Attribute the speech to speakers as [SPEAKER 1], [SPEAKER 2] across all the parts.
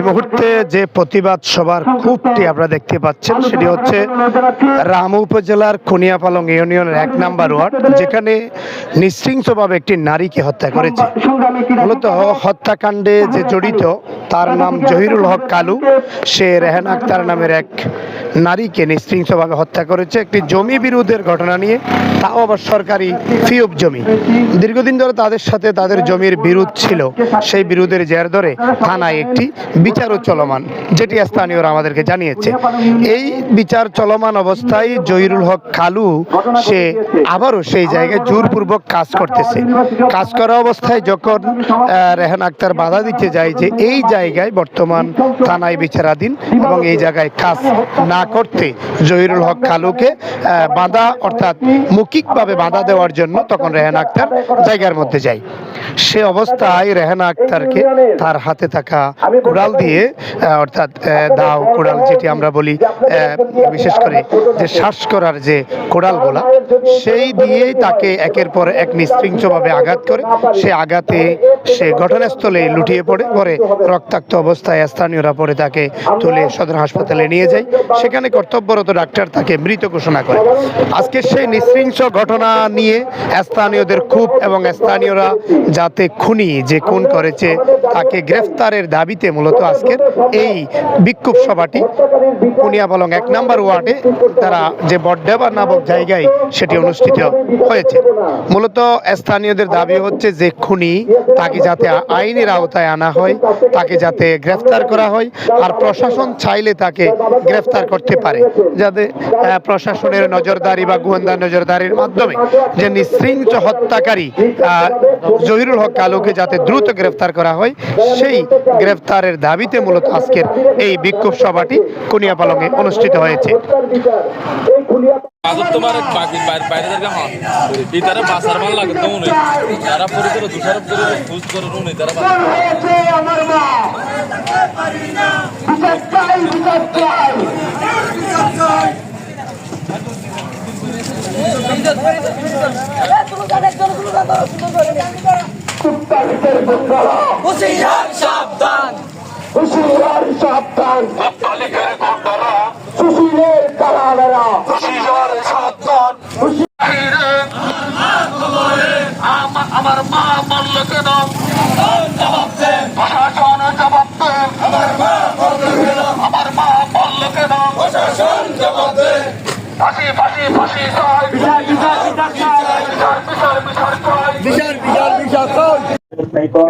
[SPEAKER 1] এই মুহূর্তে যে প্রতিবাদ সভার কূপটি আপনারা দেখতে পাচ্ছেন, সেটি হচ্ছে রামু উপজেলার কুনিয়াপালং ইউনিয়নের এক নাম্বার ওয়ার্ড, যেখানে নৃশৃংসভাবে একটি নারীকে হত্যা করেছে। মূলত হত্যাকাণ্ডে যে জড়িত তার নাম জহিরুল হক কালু। সে রেহান আক্তার নামের এক নারীকে নৃশৃংসভাবে হত্যা করেছে। একটি জমি বিরোধের ঘটনা নিয়ে তাও আবার সরকারি ফিউব জমি। দীর্ঘদিন ধরে তাদের সাথে তাদের জমির বিরোধ ছিল। সেই বিরোধের জের ধরে থানায় একটি বিচারও চলমান, যেটি স্থানীয়রা আমাদেরকে জানিয়েছে। এই বিচার চলমান অবস্থায় জহিরুল হক কালু, সে আবারও সেই জায়গায় জোরপূর্বক কাজ করতেছে। কাজ করা অবস্থায় যখন রেহান আক্তার বাধা দিতে যায় যে, এই জায়গায় বর্তমান থানায় বিচারাধীন এবং এই জায়গায় কাজ না করতে জহিরুল হক আহ, বাধা অর্থাৎ মৌখিকভাবে বাধা দেওয়ার জন্য তখন রেহান আক্তার জায়গার মধ্যে যায়। সে অবস্থায় রেহানা আক্তারকে তার হাতে থাকা কোড়াল দিয়ে অর্থাৎ দাও কোড়াল যেটি আমরা বলি বিশেষ করে যে শ্বাস করার যে কোড়ালগুলা সেই দিয়েই তাকে একের পর এক নিঃশৃঙ্খভাবে আঘাত করে। সে আঘাতে সে ঘটনাস্থলে লুটিয়ে পড়ে পরে রক্তাক্ত অবস্থায় স্থানীয়রা পরে তাকে তুলে সদর হাসপাতালে নিয়ে যায়। সেখানে কর্তব্যরত ডাক্তার তাকে মৃত ঘোষণা করে। আজকে সেই নৃশৃংস ঘটনা নিয়ে স্থানীয়দের খুব এবং স্থানীয়রা যাতে খুনি যে খুন করেছে তাকে গ্রেফতারের দাবিতে মূলত আজকের এই বিক্ষোভ সভাটি। কুনিয়াপালং এক নম্বর ওয়ার্ডে তারা যে বড্ডেবা নামক জায়গায় সেটি অনুষ্ঠিত হয়েছে। মূলত স্থানীয়দের দাবি হচ্ছে যে খুনি তাকে যাতে আইনের আওতায় আনা হয়, তাকে যাতে গ্রেফতার করা হয় আর প্রশাসন চাইলে তাকে গ্রেফতার করতে পারে। যাতে প্রশাসনের নজরদারি বা গোয়েন্দা নজরদারির মাধ্যমে যে নিঃশৃঙ্খ হত্যাকারী জহিরুল হক কালুকে যাতে দ্রুত গ্রেফতার করা হয়, সেই গ্রেফতারের দাবিতে মূলত আজকের এই বিক্ষোভ সভাটি কুনিয়াপালংয়ে অনুষ্ঠিত হয়েছে।
[SPEAKER 2] তোমার বাইরে এই তারা তারা করে করে উনি তারা বাসার
[SPEAKER 3] হুশিয়ার সাবধান।
[SPEAKER 4] হুশিয়ার সাবধান।
[SPEAKER 5] তালিকার গুন্ডারা
[SPEAKER 4] সুশীলের দালালেরা।
[SPEAKER 5] হুশিয়ার সাবধান।
[SPEAKER 2] আমার আমার মা মরল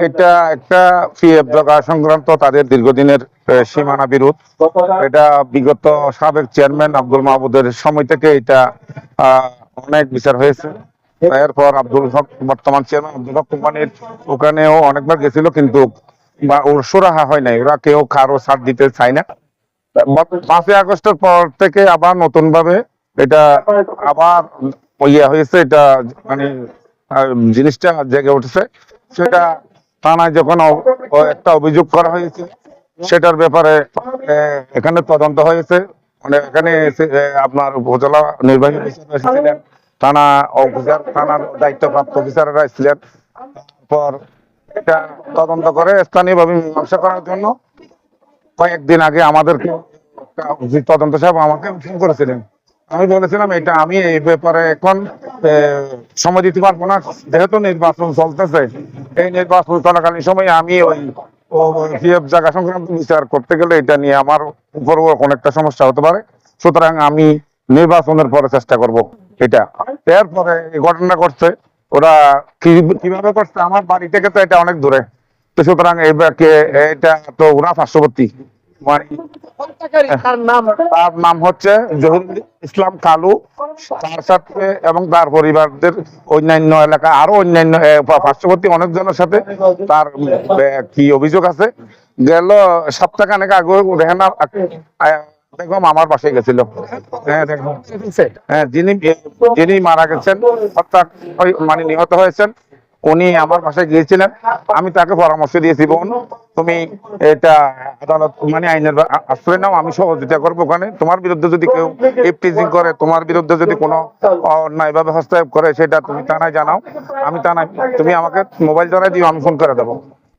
[SPEAKER 6] এটা একটা জগা সংক্রান্ত তাদের দীর্ঘদিনের সীমানা বিরোধ। এটা বিগত সাবেক চেয়ারম্যান আব্দুল মাহবুদের সময় থেকে এটা অনেক বিচার হয়েছে। এরপর আব্দুল হক, বর্তমান চেয়ারম্যান আব্দুল হক কোম্পানির ওখানেও অনেকবার গেছিল কিন্তু ওর সুরাহা হয় নাই। ওরা কেউ কারও ছাড় দিতে চায় না। পাঁচই আগস্টের পর থেকে আবার নতুন ভাবে এটা আবার ইয়ে হয়েছে, এটা মানে জিনিসটা জেগে উঠেছে। সেটা থানায় যখন একটা অভিযোগ করা হয়েছে, সেটার ব্যাপারে এখানে তদন্ত হয়েছে। মানে এখানে আপনার উপজেলা নির্বাহী অফিসার এসেছিলেন, থানা অফিসার, থানার দায়িত্বপ্রাপ্ত অফিসাররা এসেছিলেন। তারপর এটা তদন্ত করে স্থানীয়ভাবে মীমাংসা করার জন্য কয়েকদিন আগে আমাদেরকে তদন্ত সাহেব আমাকে ফোন করেছিলেন। আমি বলেছিলাম, এটা আমি এই ব্যাপারে এখন সময় দিতে পারব না। যেহেতু নির্বাচন চলতেছে, এই নির্বাচন চলাকালীন সময় আমি ওই জায়গা সংক্রান্ত বিচার করতে গেলে এটা নিয়ে আমার উপরও অনেকটা সমস্যা হতে পারে। সুতরাং আমি নির্বাচনের পরে চেষ্টা করব এটা। এরপরে ঘটনা করছে ওরা কীভাবে করছে আমার বাড়ি থেকে তো এটা অনেক দূরে। তো সুতরাং এটা তো ওরা পার্শ্ববর্তী। মানে তার নাম হচ্ছে জহিরুল ইসলাম কালু। তার সাথে এবং তার পরিবারদের অন্যান্য এলাকা আরও অন্যান্য পার্শ্ববর্তী অনেকজনের সাথে তার কি অভিযোগ আছে? গেল সপ্তাহখানেক আগে রেহানা বেগম আমার বাসায় গেছিল। হ্যাঁ হ্যাঁ যিনি যিনি মারা গেছেন অর্থাৎ মানে নিহত হয়েছেন। উনি আমার বাসায় গিয়েছিলেন। আমি তাকে পরামর্শ দিয়েছি, বোন, তুমি এটা আদালত মানে আইনের আশ্রয় নাও, আমি সহযোগিতা করব ওখানে। তোমার বিরুদ্ধে যদি কেউ ইপটিজিং করে, তোমার বিরুদ্ধে যদি কোনো অন্যায় ভাবে হস্তক্ষেপ করে, সেটা তুমি থানায় জানাও। আমি থানায়, তুমি আমাকে মোবাইল দ্বারা দিও, আমি ফোন করে দেবো।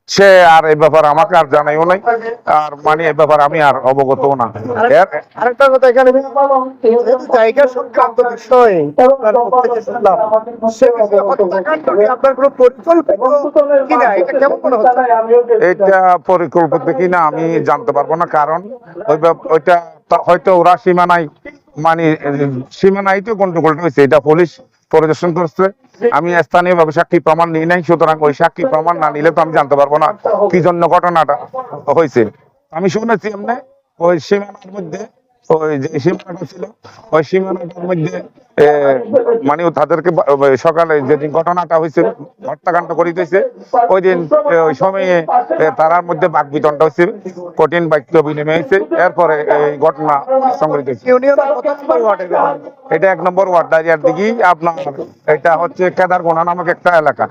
[SPEAKER 6] সে আর এই ব্যাপার আমাকে আর জানাইও নাই আর মানে এই ব্যাপার আমি আর অবগত না।
[SPEAKER 1] আরেকটা কথা এখানে জায়গা সংক্রান্ত বিষয়ে এটা মনে হচ্ছে?
[SPEAKER 6] এটা পরিকল্পিত কিনা আমি জানতে পারব না কারণ ওইটা হয়তো ওরা সীমানায় মানে সীমানায় তো গন্ডগোলটা হয়েছে এটা পুলিশ পরিদর্শন করছে। আমি স্থানীয়ভাবে সাক্ষী প্রমাণ নিই নাই, সুতরাং ওই সাক্ষী প্রমাণ না নিলে তো আমি জানতে পারব না কি জন্য ঘটনাটা হয়েছে। আমি শুনেছি এমনি, ওই সীমানার মধ্যে ওই যে সীমানাটা ছিল ওই সীমানাটার মধ্যে মানে তাদেরকে সকালে যেদিন ঘটনাটা হত্যাকাণ্ড করিতেছে ওই দিন ওই সময়ে তারার মধ্যে বাক বিতণ্ড হয়েছে কঠিন বাক্য বিনিময় হয়েছে এরপরে এই ঘটনা সংঘটিত হয়েছে? এটা এক নম্বর ওয়ার্ড ডাইরিয়ার দিকেই আপনার এটা হচ্ছে কেদারগোনা নামক একটা এলাকা